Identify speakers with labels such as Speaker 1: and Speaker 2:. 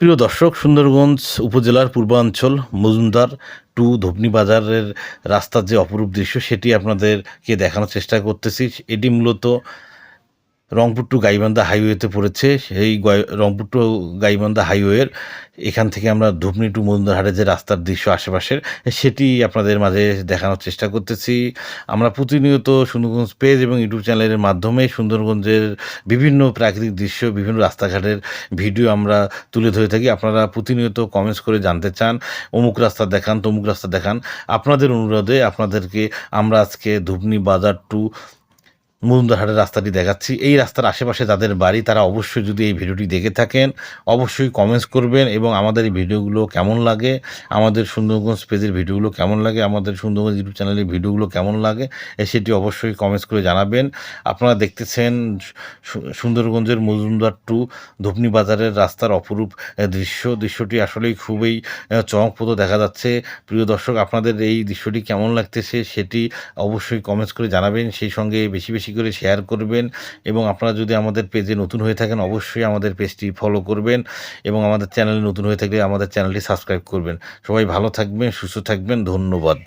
Speaker 1: প্রিয় দর্শক, সুন্দরগঞ্জ উপজেলার পূর্বাঞ্চল মজুমদার টু ধবনী বাজারের রাস্তার যে অপরূপ দৃশ্য, সেটি আপনাদেরকে দেখানোর চেষ্টা করতেছি। এটি মূলত রংপুর টু গাইবান্ধা হাইওয়েতে পড়েছে। সেই রংপুর টু গাইবান্ধা হাইওয়ের এখান থেকে আমরা ধুপনি টু মজুমদারহাটের যে রাস্তার দৃশ্য আশেপাশের, সেটি আপনাদের মাঝে দেখানোর চেষ্টা করতেছি। আমরা প্রতিনিয়ত সুন্দরগঞ্জ পেজ এবং ইউটিউব চ্যানেলের মাধ্যমে সুন্দরগঞ্জের বিভিন্ন প্রাকৃতিক দৃশ্য, বিভিন্ন রাস্তাঘাটের ভিডিও আমরা তুলে ধরে থাকি। আপনারা প্রতিনিয়ত কমেন্টস করে জানতে চান, অমুক রাস্তা দেখান, তমুক রাস্তা দেখান। আপনাদের অনুরোধে আপনাদেরকে আমরা আজকে ধুপনি বাজার টু মুরুন্দারহাটের রাস্তাটি দেখাচ্ছি। এই রাস্তার আশেপাশে যাদের বাড়ি, তারা অবশ্যই যদি এই ভিডিওটি দেখে থাকেন, অবশ্যই কমেন্টস করবেন এবং আমাদের এই ভিডিওগুলো কেমন লাগে, আমাদের সুন্দরগঞ্জ পেজের ভিডিওগুলো কেমন লাগে, আমাদের সুন্দরগঞ্জ ইউটিউব চ্যানেলের ভিডিওগুলো কেমন লাগে সেটি অবশ্যই কমেন্টস করে জানাবেন। আপনারা দেখতেছেন সুন্দরগঞ্জের মজুমদার টু ধুপনি বাজারের রাস্তার অপরূপ দৃশ্য। দৃশ্যটি আসলেই খুবই চমকপ্রদ দেখা যাচ্ছে। প্রিয় দর্শক, আপনাদের এই দৃশ্যটি কেমন লাগতেছে সেটি অবশ্যই কমেন্টস করে জানাবেন। সেই সঙ্গে বেশি বেশি বেশি করে শেয়ার করবেন এবং আপনারা যদি আমাদের পেজে নতুন হয়ে থাকেন, অবশ্যই আমাদের পেজটি ফলো করবেন এবং আমাদের চ্যানেলে নতুন হয়ে থাকলে আমাদের চ্যানেলটি সাবস্ক্রাইব করবেন। সবাই ভালো থাকবেন, সুস্থ থাকবেন, ধন্যবাদ।